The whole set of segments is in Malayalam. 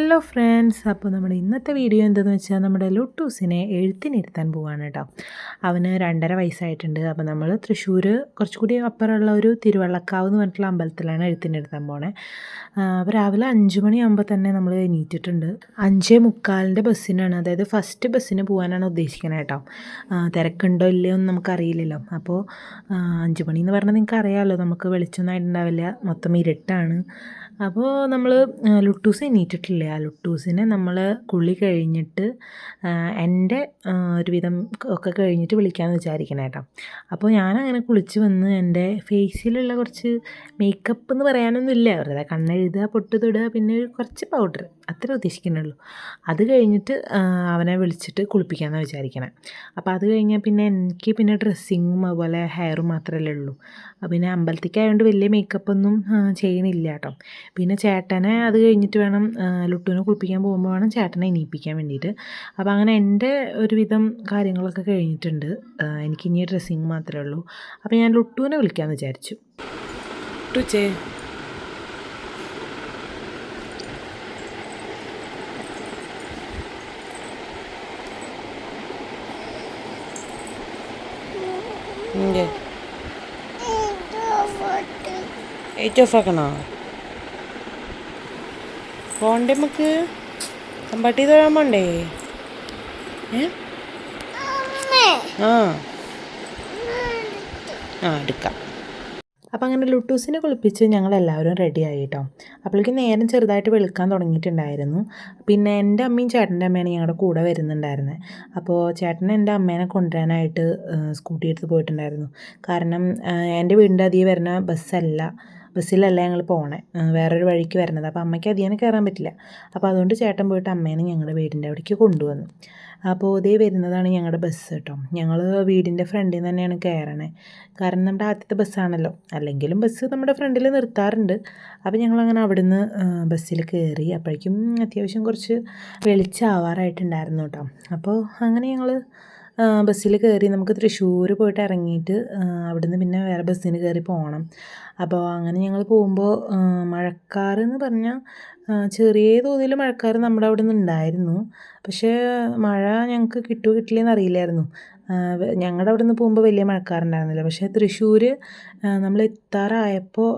ഹലോ ഫ്രണ്ട്സ് അപ്പോൾ നമ്മുടെ ഇന്നത്തെ വീഡിയോ എന്തെന്ന് വെച്ചാൽ നമ്മുടെ ലുട്ടൂസിനെ എഴുത്തിനിരുത്താൻ പോവാണ് കേട്ടോ അവന് രണ്ടര വയസ്സായിട്ടുണ്ട്. അപ്പോൾ നമ്മൾ തൃശ്ശൂർ കുറച്ചുകൂടി അപ്പുറമുള്ള ഒരു തിരുവള്ളക്കാവ് എന്ന് പറഞ്ഞിട്ടുള്ള അമ്പലത്തിലാണ് എഴുത്തിനിരുത്താൻ പോണേ. അപ്പോൾ രാവിലെ അഞ്ച് മണിയാകുമ്പോൾ തന്നെ നമ്മൾ എണീറ്റിട്ടുണ്ട്. അഞ്ചേ മുക്കാലിന്റെ ബസ്സിനാണ്. അതായത് ഫസ്റ്റ് ബസ്സിന് പോകാനാണ് ഉദ്ദേശിക്കുന്നത് കേട്ടോ തിരക്കുണ്ടോ ഇല്ലയോ എന്ന് നമുക്കറിയില്ലല്ലോ. അപ്പോൾ അഞ്ച് മണി എന്ന് പറഞ്ഞാൽ നിങ്ങൾക്ക് അറിയാമല്ലോ നമുക്ക് വെളിച്ചൊന്നായിട്ടുണ്ടാവില്ല മൊത്തം ഇരുട്ടാണ്. അപ്പോൾ നമ്മൾ ലുട്ടൂസ് എണീറ്റിട്ടില്ല? ആ ലുട്ടൂസിനെ നമ്മൾ കുളി കഴിഞ്ഞിട്ട് എന്റെ ഒരുവിധം ഒക്കെ കഴിഞ്ഞിട്ട് വിളിക്കാമെന്ന് വിചാരിക്കണേ കേട്ടോ അപ്പോൾ ഞാനങ്ങനെ കുളിച്ച് വന്ന് എന്റെ ഫേസിലുള്ള കുറച്ച് മേക്കപ്പ് എന്ന് പറയാനൊന്നും ഇല്ല. വെറുതെ കണ്ണെഴുതുക പൊട്ട് തൊടുക പിന്നെ കുറച്ച് പൗഡർ അത്ര ഉദ്ദേശിക്കുന്നുള്ളൂ. അത് കഴിഞ്ഞിട്ട് അവനെ വിളിച്ചിട്ട് കുളിപ്പിക്കാമെന്നാണ് വിചാരിക്കണേ. അപ്പോൾ അത് കഴിഞ്ഞാൽ പിന്നെ എനിക്ക് പിന്നെ ഡ്രസ്സിങ്ങും അതുപോലെ ഹെയറും മാത്രമല്ലേ ഉള്ളൂ. പിന്നെ അമ്പലത്തേക്കായതുകൊണ്ട് വലിയ മേക്കപ്പൊന്നും ചെയ്യണില്ല കേട്ടോ പിന്നെ ചേട്ടനെ അത് കഴിഞ്ഞിട്ട് വേണം ലുട്ടുവിനെ കുളിപ്പിക്കാൻ പോകുമ്പോൾ വേണം ചേട്ടനെ എണീപ്പിക്കാൻ വേണ്ടിയിട്ട്. അപ്പോൾ അങ്ങനെ എന്റെ ഒരുവിധം കാര്യങ്ങളൊക്കെ കഴിഞ്ഞിട്ടുണ്ട്. എനിക്ക് ഇനി ഡ്രസ്സിങ് മാത്രമേ ഉള്ളൂ. അപ്പോൾ ഞാൻ ലുട്ടുവിനെ വിളിക്കാമെന്ന് വിചാരിച്ചു. ടുച്ചേ ഇங்கே എയ്റ്റ് ഓഫ് ആക്കണോ? പോണ്ടേ നമുക്ക്? അമ്പാട്ടി തൊഴാൻ പോണ്ടേ? ആ. ആ എടുക്കാം. അപ്പം അങ്ങനെ ലുട്ടൂസിനെ കുളിപ്പിച്ച് ഞങ്ങൾ എല്ലാവരും റെഡി ആയിട്ടോ. അപ്പോഴേക്കും നേരം ചെറുതായിട്ട് വെളുക്കാൻ തുടങ്ങിയിട്ടുണ്ടായിരുന്നു. പിന്നെ എന്റെ അമ്മയും ചേട്ടന്റെ അമ്മയാണ് ഞങ്ങളുടെ കൂടെ വരുന്നുണ്ടായിരുന്നത് അപ്പോൾ ചേട്ടൻ എന്റെ അമ്മേനെ കൊണ്ടുവരാനായിട്ട് സ്കൂട്ടി എടുത്ത് പോയിട്ടുണ്ടായിരുന്നു. കാരണം എന്റെ വീടിന്റെ അധികം വരുന്ന ബസ്സല്ല. ബസ്സിലല്ല ഞങ്ങൾ പോണേ. വേറൊരു വഴിക്ക് വരണത്. അപ്പോൾ അമ്മയ്ക്ക് അധികം കയറാൻ പറ്റില്ല. അപ്പോൾ അതുകൊണ്ട് ചേട്ടൻ പോയിട്ട് അമ്മേനെ ഞങ്ങളുടെ വീടിന്റെ അവിടേക്ക് കൊണ്ടുവന്നു. അപ്പോൾ ഇതേ വരുന്നതാണ് ഞങ്ങളുടെ ബസ് കേട്ടോ. ഞങ്ങൾ വീടിന്റെ ഫ്രണ്ടിൽ നിന്ന് തന്നെയാണ് കയറണേ കാരണം നമ്മുടെ ആദ്യത്തെ ബസ്സാണല്ലോ. അല്ലെങ്കിലും ബസ് നമ്മുടെ ഫ്രണ്ടിൽ നിർത്താറുണ്ട്. അപ്പോൾ ഞങ്ങളങ്ങനെ അവിടുന്ന് ബസ്സിൽ കയറി അപ്പോഴേക്കും അത്യാവശ്യം കുറച്ച് വെളിച്ചാവാറായിട്ടുണ്ടായിരുന്നു കേട്ടോ. അപ്പോൾ അങ്ങനെ ഞങ്ങൾ ബസ്സിൽ കയറി നമുക്ക് തൃശ്ശൂർ പോയിട്ട് ഇറങ്ങിയിട്ട് അവിടുന്ന് പിന്നെ വേറെ ബസ്സിന് കയറി പോകണം അപ്പോൾ അങ്ങനെ ഞങ്ങൾ പോകുമ്പോൾ മഴക്കാറെന്ന് പറഞ്ഞാൽ ചെറിയ തോതിൽ മഴക്കാർ നമ്മുടെ അവിടെ നിന്ന് ഉണ്ടായിരുന്നു. പക്ഷേ മഴ ഞങ്ങൾക്ക് കിട്ടുമോ കിട്ടില്ലെന്ന് അറിയില്ലായിരുന്നു. ഞങ്ങളുടെ അവിടെ നിന്ന് പോകുമ്പോൾ വലിയ മഴക്കാറുണ്ടായിരുന്നില്ല പക്ഷേ തൃശ്ശൂർ നമ്മൾ എത്താറായപ്പോൾ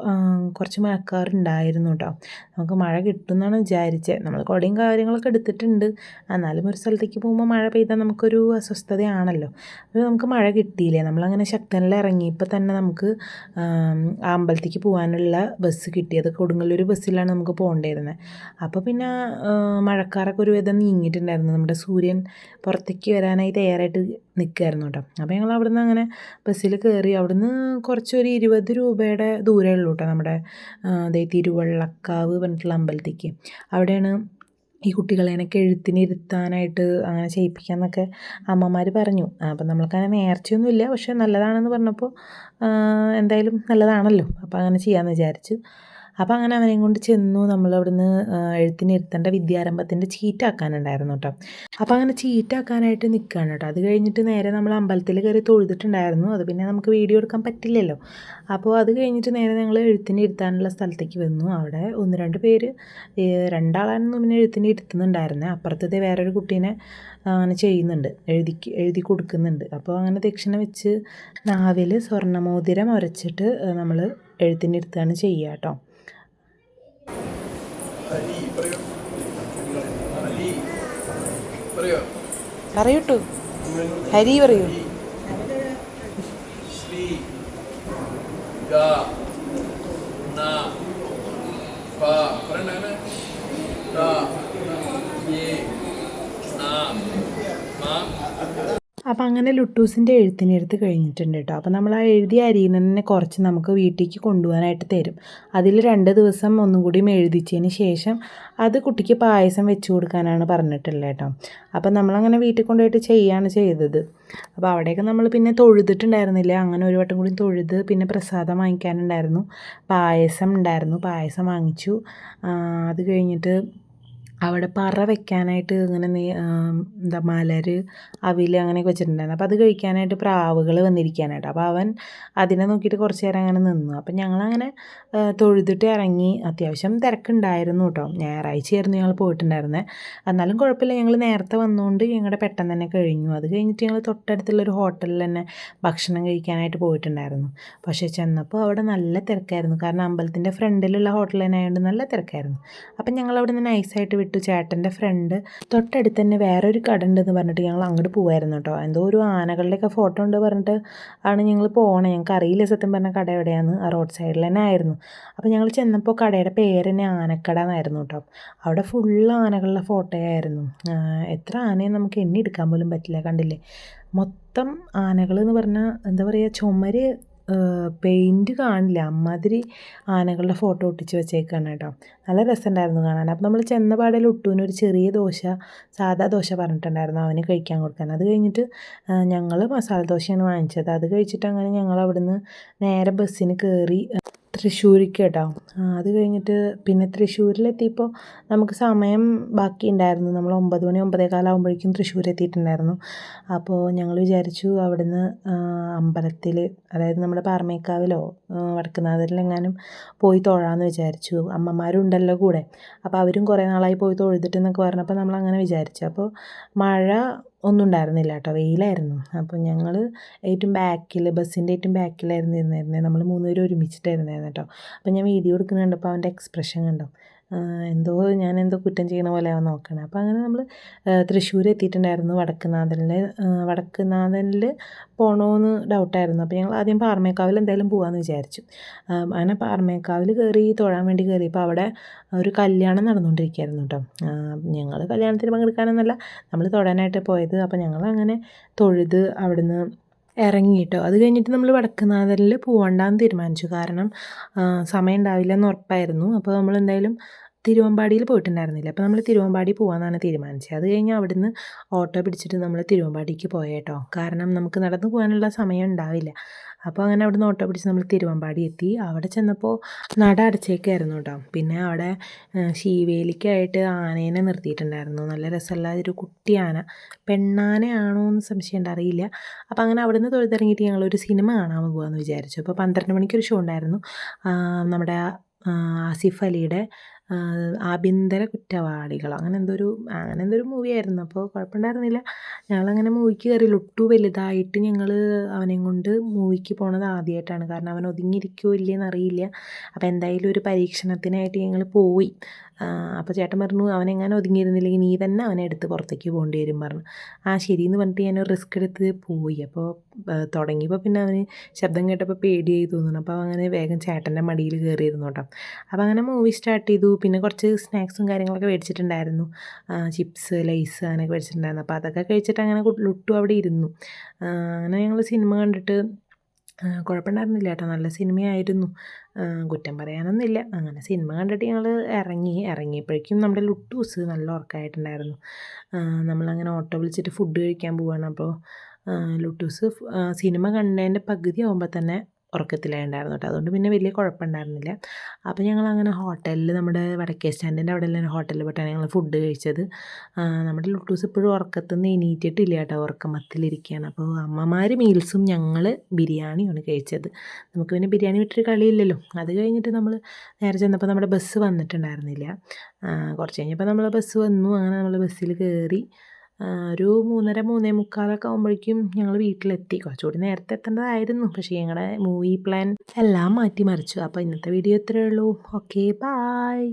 കുറച്ച് മഴക്കാറുണ്ടായിരുന്നു കേട്ടോ നമുക്ക് മഴ കിട്ടുമെന്നാണ് വിചാരിച്ചത് നമ്മൾ കുടയും കാര്യങ്ങളൊക്കെ എടുത്തിട്ടുണ്ട്. എന്നാലും ഒരു സ്ഥലത്തേക്ക് പോകുമ്പോൾ മഴ പെയ്താൽ നമുക്കൊരു അസ്വസ്ഥതയാണല്ലോ. അപ്പോൾ നമുക്ക് മഴ കിട്ടിയില്ലേ? നമ്മളങ്ങനെ ശക്തനിൽ ഇറങ്ങിയപ്പോൾ തന്നെ നമുക്ക് അമ്പലത്തേക്ക് പോകാനുള്ള ബസ് കിട്ടിയത് കൊടുങ്ങല്ലൂർ ബസ്സിലാണ് നമുക്ക് പോകേണ്ടിയിരുന്നത് അപ്പോൾ പിന്നെ മഴക്കാറൊക്കെ ഒരു വിധം നീങ്ങിയിട്ടുണ്ടായിരുന്നു. നമ്മുടെ സൂര്യൻ പുറത്തേക്ക് വരാനായി തയ്യാറായിട്ട് നിൽക്കുമായിരുന്നു കേട്ടോ അപ്പോൾ ഞങ്ങൾ അവിടുന്ന് അങ്ങനെ ബസ്സിൽ കയറി അവിടുന്ന് കുറച്ചൊരു ഇരുപത് രൂപയുടെ ദൂരമേ ഉള്ളൂ കേട്ടോ നമ്മുടെ അതേ തിരുവള്ളക്കാവ് പറഞ്ഞിട്ടുള്ള അമ്പലത്തേക്ക്. അവിടെയാണ് ഈ കുട്ടികളെ എനിക്ക് എഴുത്തിനിരുത്താനായിട്ട് അങ്ങനെ ചെയ്യിപ്പിക്കാമെന്നൊക്കെ അമ്മമാർ പറഞ്ഞു. അപ്പം നമ്മൾക്കങ്ങനെ നേർച്ചയൊന്നുമില്ല പക്ഷേ നല്ലതാണെന്ന് പറഞ്ഞപ്പോൾ എന്തായാലും നല്ലതാണല്ലോ. അപ്പോൾ അങ്ങനെ ചെയ്യാമെന്ന് വിചാരിച്ചു അപ്പോൾ അങ്ങനെ അവനെയും കൊണ്ട് ചെന്നു. നമ്മൾ അവിടുന്ന് എഴുത്തിനിരുത്തേണ്ട വിദ്യാരംഭത്തിന്റെ ചീറ്റാക്കാനുണ്ടായിരുന്നു കേട്ടോ അപ്പോൾ അങ്ങനെ ചീറ്റാക്കാനായിട്ട് നിൽക്കുകയാണ് കേട്ടോ അത് കഴിഞ്ഞിട്ട് നേരെ നമ്മൾ അമ്പലത്തിൽ കയറി തൊഴുതിട്ടുണ്ടായിരുന്നു. അത് പിന്നെ നമുക്ക് വീഡിയോ എടുക്കാൻ പറ്റില്ലല്ലോ. അപ്പോൾ അത് കഴിഞ്ഞിട്ട് നേരെ ഞങ്ങൾ എഴുത്തിനിരുത്താനുള്ള സ്ഥലത്തേക്ക് വന്നു. അവിടെ ഒന്ന് രണ്ട് പേര് രണ്ടാളാണ് പിന്നെ എഴുത്തിന് ഇരുത്തുന്നുണ്ടായിരുന്നത് അപ്പുറത്തത്തെ വേറൊരു കുട്ടീനെ അങ്ങനെ ചെയ്യുന്നുണ്ട്. എഴുതി എഴുതി കൊടുക്കുന്നുണ്ട്. അപ്പോൾ അങ്ങനെ ദക്ഷിണ വെച്ച് നാവിൽ സ്വർണമോതിരം ഉരച്ചിട്ട് നമ്മൾ എഴുത്തിനിരുത്താണ് ചെയ്യുക കേട്ടോ പറയൂട്ടു ഹരി പറയൂ. ശ്രീ അപ്പോൾ അങ്ങനെ ലുട്ടൂസിന്റെ എഴുത്തിനെടുത്ത് കഴിഞ്ഞിട്ടുണ്ട് കേട്ടോ. അപ്പോൾ നമ്മൾ ആ എഴുതിയ അരിയിൽ തന്നെ കുറച്ച് നമുക്ക് വീട്ടിലേക്ക് കൊണ്ടുപോകാനായിട്ട് തരും. അതിൽ രണ്ട് ദിവസം ഒന്നും കൂടി എഴുതിച്ചതിന് ശേഷം അത് കുട്ടിക്ക് പായസം വെച്ച് കൊടുക്കാനാണ് പറഞ്ഞിട്ടുള്ളത് കേട്ടോ. അപ്പോൾ നമ്മളങ്ങനെ വീട്ടിൽ കൊണ്ടുപോയിട്ട് ചെയ്യാണ് ചെയ്തത്. അപ്പോൾ അവിടെയൊക്കെ നമ്മൾ പിന്നെ തൊഴുതിട്ടുണ്ടായിരുന്നില്ല. അങ്ങനെ ഒരു വട്ടം കൂടി തൊഴുത് പിന്നെ പ്രസാദം വാങ്ങിക്കാനുണ്ടായിരുന്നു. പായസം ഉണ്ടായിരുന്നു. പായസം വാങ്ങിച്ചു. അത് കഴിഞ്ഞിട്ട് അവിടെ പറ വെക്കാനായിട്ട് ഇങ്ങനെ എന്താ മലര് അവിൽ അങ്ങനെയൊക്കെ വെച്ചിട്ടുണ്ടായിരുന്നു. അപ്പോൾ അത് കഴിക്കാനായിട്ട് പ്രാവുകൾ വന്നിരിക്കാനായിട്ട്. അപ്പോൾ അവൻ അതിനെ നോക്കിയിട്ട് കുറച്ച് നേരം അങ്ങനെ നിന്നു. അപ്പം ഞങ്ങളങ്ങനെ തൊഴുതിട്ട് ഇറങ്ങി. അത്യാവശ്യം തിരക്കുണ്ടായിരുന്നു കേട്ടോ. ഞായറാഴ്ചയായിരുന്നു ഞങ്ങൾ പോയിട്ടുണ്ടായിരുന്നത് എന്നാലും കുഴപ്പമില്ല. ഞങ്ങൾ നേരത്തെ വന്നുകൊണ്ട് ഞങ്ങളുടെ പെട്ടെന്ന് തന്നെ കഴിഞ്ഞു. അത് കഴിഞ്ഞിട്ട് ഞങ്ങൾ തൊട്ടടുത്തുള്ളൊരു ഹോട്ടലിൽ തന്നെ ഭക്ഷണം കഴിക്കാനായിട്ട് പോയിട്ടുണ്ടായിരുന്നു. പക്ഷേ ചെന്നപ്പോൾ അവിടെ നല്ല തിരക്കായിരുന്നു. കാരണം അമ്പലത്തിന്റെ ഫ്രണ്ടിലുള്ള ഹോട്ടൽ തന്നെ ആയതുകൊണ്ട് നല്ല തിരക്കായിരുന്നു. അപ്പം ഞങ്ങൾ അവിടെ നിന്ന് നൈസായിട്ട് വിട്ടു. ചേട്ടന്റെ ഫ്രണ്ട് തൊട്ടടുത്ത് തന്നെ വേറൊരു കട ഉണ്ടെന്ന് പറഞ്ഞിട്ട് ഞങ്ങൾ അങ്ങോട്ട് പോകുമായിരുന്നു കേട്ടോ. എന്തോ ഒരു ആനകളുടെയൊക്കെ ഫോട്ടോ ഉണ്ട് പറഞ്ഞിട്ട് ആണ് ഞങ്ങൾ പോകണേ ഞങ്ങൾക്ക് അറിയില്ല സത്യം പറഞ്ഞ കട എവിടെയാണ് ആ റോഡ് സൈഡിൽ തന്നെ ആയിരുന്നു. അപ്പോൾ ഞങ്ങൾ ചെന്നപ്പോൾ കടയുടെ പേര് തന്നെ ആനക്കട എന്നായിരുന്നു കേട്ടോ. അവിടെ ഫുള്ള് ആനകളുടെ ഫോട്ടോ ആയിരുന്നു. എത്ര ആനയെ നമുക്ക് എണ്ണി എടുക്കാൻ പോലും പറ്റില്ല. കണ്ടില്ലേ? മൊത്തം ആനകൾ എന്ന് പറഞ്ഞാൽ എന്താ പറയുക ചുമര് പെയിന്റ് കാണില്ല. അമ്മാതിരി ആനകളുടെ ഫോട്ടോ ഒട്ടിച്ച് വെച്ചേക്കാണ് കേട്ടോ. നല്ല രസമുണ്ടായിരുന്നു കാണാൻ. അപ്പോൾ നമ്മൾ ചെന്ന പാടിൽ ഒട്ടുവിന് ഒരു ചെറിയ ദോശ സാധാ ദോശ പറഞ്ഞിട്ടുണ്ടായിരുന്നു അവന് കഴിക്കാൻ കൊടുക്കാൻ. അത് കഴിഞ്ഞിട്ട് ഞങ്ങൾ മസാല ദോശയാണ് വാങ്ങിച്ചത്. അത് കഴിച്ചിട്ട് അങ്ങനെ ഞങ്ങൾ അവിടുന്ന് നേരെ ബസ്സിന് കയറി തൃശ്ശൂർക്ക് കേട്ടോ അത് കഴിഞ്ഞിട്ട് പിന്നെ തൃശ്ശൂരിലെത്തിയപ്പോൾ നമുക്ക് സമയം ബാക്കി ഉണ്ടായിരുന്നു നമ്മൾ ഒമ്പത് മണി ഒമ്പതേ കാലാകുമ്പോഴേക്കും തൃശ്ശൂർ എത്തിയിട്ടുണ്ടായിരുന്നു അപ്പോൾ ഞങ്ങൾ വിചാരിച്ചു അവിടുന്ന് അമ്പലത്തിൽ അതായത് നമ്മുടെ പാറമേക്കാവിലോ വടക്കുന്നാഥരിലെങ്ങാനും പോയി തൊഴാമെന്ന് വിചാരിച്ചു. അമ്മമാരുണ്ടല്ലോ കൂടെ. അപ്പോൾ അവരും കുറേ നാളായി പോയി തൊഴുതിട്ടെന്നൊക്കെ പറഞ്ഞപ്പോൾ നമ്മൾ അങ്ങനെ വിചാരിച്ചു. അപ്പോൾ മഴ ഒന്നും ഉണ്ടായിരുന്നില്ല കേട്ടോ. വെയിലായിരുന്നു. അപ്പോൾ ഞങ്ങൾ ഏറ്റവും ബാക്കിൽ ബസ്സിന്റെ ഏറ്റവും ബാക്കിലായിരുന്നു ഇരുന്നിരുന്നത് നമ്മൾ മൂന്നുപേരും ഒരുമിച്ചിട്ടായിരുന്നായിരുന്നു കേട്ടോ. അപ്പോൾ ഞാൻ വീഡിയോ എടുക്കുന്നുണ്ട് അപ്പോൾ അവന്റെ എക്സ്പ്രഷൻ കണ്ടോ. എന്തോ ഞാൻ എന്തോ കുറ്റം ചെയ്യണ പോലെയാണ് നോക്കണേ. അപ്പോൾ അങ്ങനെ നമ്മൾ തൃശ്ശൂർ എത്തിയിട്ടുണ്ടായിരുന്നു വടക്കുന്നാഥനിൽ വടക്കുന്നാഥനിൽ പോകണമെന്ന് ഡൗട്ടായിരുന്നു. അപ്പോൾ ഞങ്ങൾ ആദ്യം പാറമേക്കാവിൽ എന്തായാലും പോകാമെന്ന് വിചാരിച്ചു. അങ്ങനെ പാറമേക്കാവിൽ കയറി തൊഴാൻ വേണ്ടി കയറിയപ്പോൾ അവിടെ ഒരു കല്യാണം നടന്നുകൊണ്ടിരിക്കുകയായിരുന്നു കേട്ടോ ഞങ്ങൾ കല്യാണത്തിന് പങ്കെടുക്കാനൊന്നല്ല നമ്മൾ തൊഴാനായിട്ട് പോയത്. അപ്പോൾ ഞങ്ങൾ അങ്ങനെ തൊഴുത് അവിടുന്ന് ഇറങ്ങിയിട്ടോ അത് കഴിഞ്ഞിട്ട് നമ്മൾ വടക്കുന്നാഥനിൽ പോകണ്ടെന്ന് തീരുമാനിച്ചു. കാരണം സമയം ഉണ്ടാവില്ല എന്ന് ഉറപ്പായിരുന്നു. അപ്പോൾ നമ്മൾ എന്തായാലും തിരുവമ്പാടിയിൽ പോയിട്ടുണ്ടായിരുന്നില്ല. അപ്പോൾ നമ്മൾ തിരുവമ്പാടി പോകാമെന്നാണ് തീരുമാനിച്ചത്. അത് കഴിഞ്ഞ് അവിടുന്ന് ഓട്ടോ പിടിച്ചിട്ട് നമ്മൾ തിരുവമ്പാടിക്ക് പോയേട്ടോ. കാരണം നമുക്ക് നടന്നു പോകാനുള്ള സമയം ഉണ്ടാവില്ല. അപ്പോൾ അങ്ങനെ അവിടുന്ന് ഓട്ടോ പിടിച്ച് നമ്മൾ തിരുവമ്പാടി എത്തി. അവിടെ ചെന്നപ്പോൾ നട അടച്ചേക്കായിരുന്നു കേട്ടോ. പിന്നെ അവിടെ ശീവേലിക്കായിട്ട് ആനേനെ നിർത്തിയിട്ടുണ്ടായിരുന്നു. നല്ല രസമുള്ള ഒരു കുട്ടി ആന. പെണ്ണാനയാണോ എന്ന് സംശയം അറിയില്ല. അപ്പോൾ അങ്ങനെ അവിടുന്ന് തൊഴുതിറങ്ങിയിട്ട് ഞങ്ങളൊരു സിനിമ കാണാൻ പോകാമെന്ന് വിചാരിച്ചു. അപ്പോൾ പന്ത്രണ്ട് മണിക്കൊരു ഷോ ഉണ്ടായിരുന്നു. നമ്മുടെ ആസിഫ് അലിയുടെ ആഭ്യന്തര കുറ്റവാളികൾ അങ്ങനെ എന്തോ ഒരു അങ്ങനെ എന്തോ ഒരു അപ്പോൾ കുഴപ്പമുണ്ടായിരുന്നില്ല. ഞങ്ങളങ്ങനെ മൂവിക്ക് കയറി ലൊട്ടു വലുതായിട്ട് ഞങ്ങൾ അവനെയും കൊണ്ട് മൂവിക്ക് പോണത് ആദ്യമായിട്ടാണ് കാരണം അവൻ ഒതുങ്ങിയിരിക്കുമോ ഇല്ലയെന്ന് എന്നറിയില്ല അപ്പോൾ എന്തായാലും ഒരു പരീക്ഷണത്തിനായിട്ട് ഞങ്ങൾ പോയി. അപ്പോൾ ചേട്ടൻ പറഞ്ഞു അവനെങ്ങനെ ഒതുങ്ങിയിരുന്നില്ലെങ്കിൽ നീ തന്നെ അവനെ എടുത്ത് പുറത്തേക്ക് പോകേണ്ടി വരും പറഞ്ഞു. ആ ശരിയെന്ന് പറഞ്ഞിട്ട് ഞാനൊരു റിസ്ക് എടുത്ത് പോയി. അപ്പോൾ തുടങ്ങിയപ്പോൾ പിന്നെ അവന് ശബ്ദം കേട്ടപ്പോൾ പേടിയായി തോന്നുന്നു. അപ്പോൾ അങ്ങനെ വേഗം ചേട്ടന്റെ മടിയിൽ കയറിയിരുന്നു കേട്ടോ. അപ്പോൾ അങ്ങനെ മൂവി സ്റ്റാർട്ട് ചെയ്തു. പിന്നെ കുറച്ച് സ്നാക്സും കാര്യങ്ങളൊക്കെ മേടിച്ചിട്ടുണ്ടായിരുന്നു. ചിപ്സ് ലൈസ് അങ്ങനെയൊക്കെ മേടിച്ചിട്ടുണ്ടായിരുന്നു. അപ്പോൾ അതൊക്കെ കഴിച്ചിട്ട് അങ്ങനെ ലുട്ടു അവിടെ ഇരുന്നു. അങ്ങനെ ഞങ്ങൾ സിനിമ കണ്ടിട്ട് കുഴപ്പമുണ്ടായിരുന്നില്ല കേട്ടോ. നല്ല സിനിമയായിരുന്നു. കുറ്റം പറയാനൊന്നുമില്ല. അങ്ങനെ സിനിമ കണ്ടിട്ട് ഞങ്ങൾ ഇറങ്ങി. ഇറങ്ങിയപ്പോഴേക്കും നമ്മുടെ ലുട്ടൂസ് നല്ല ഉറക്കമായിട്ടുണ്ടായിരുന്നു. നമ്മളങ്ങനെ ഓട്ടോ വിളിച്ചിട്ട് ഫുഡ് കഴിക്കാൻ പോവാണ്. അപ്പോൾ ലുട്ടൂസ് സിനിമ കണ്ടതിന്റെ പകുതി ആകുമ്പോൾ തന്നെ ഉറക്കത്തിലായിട്ടുണ്ടായിരുന്നു കേട്ടോ അതുകൊണ്ട് പിന്നെ വലിയ കുഴപ്പമുണ്ടായിരുന്നില്ല അപ്പോൾ ഞങ്ങൾ അങ്ങനെ ഹോട്ടലിൽ നമ്മുടെ വടക്കേ സ്റ്റാൻഡിന്റെ അവിടെ ഉള്ള ഹോട്ടലിൽ പോയിട്ടാണ് ഞങ്ങൾ ഫുഡ് കഴിച്ചത്. നമ്മുടെ ലുട്ടൂസ് ഇപ്പോഴും ഉറക്കത്തു നിന്ന് എണീറ്റിട്ടില്ല കേട്ടോ ഉറക്കമത്തിലിരിക്കുകയാണ് അപ്പോൾ അമ്മമാർ മീൽസും ഞങ്ങൾ ബിരിയാണിയാണ് കഴിച്ചത്. നമുക്ക് പിന്നെ ബിരിയാണി വിട്ടൊരു കളിയില്ലല്ലോ. അത് കഴിഞ്ഞിട്ട് നമ്മൾ നേരെ ചെന്നപ്പോൾ നമ്മുടെ ബസ് വന്നിട്ടുണ്ടായിരുന്നില്ല. കുറച്ച് കഴിഞ്ഞപ്പോൾ നമ്മൾ ബസ് വന്നു. അങ്ങനെ നമ്മൾ ബസ്സിൽ കയറി ഒരു മൂന്നര മൂന്നേ മുക്കാലൊക്കെ ആകുമ്പോഴേക്കും ഞങ്ങൾ വീട്ടിലെത്തി. കുറച്ചുകൂടി നേരത്തെ എത്തേണ്ടതായിരുന്നു. പക്ഷേ ഞങ്ങളുടെ മൂവി പ്ലാൻ എല്ലാം മാറ്റി മറിച്ചു. അപ്പോൾ ഇന്നത്തെ വീഡിയോ ഇത്രയേ ഉള്ളൂ. Okay bye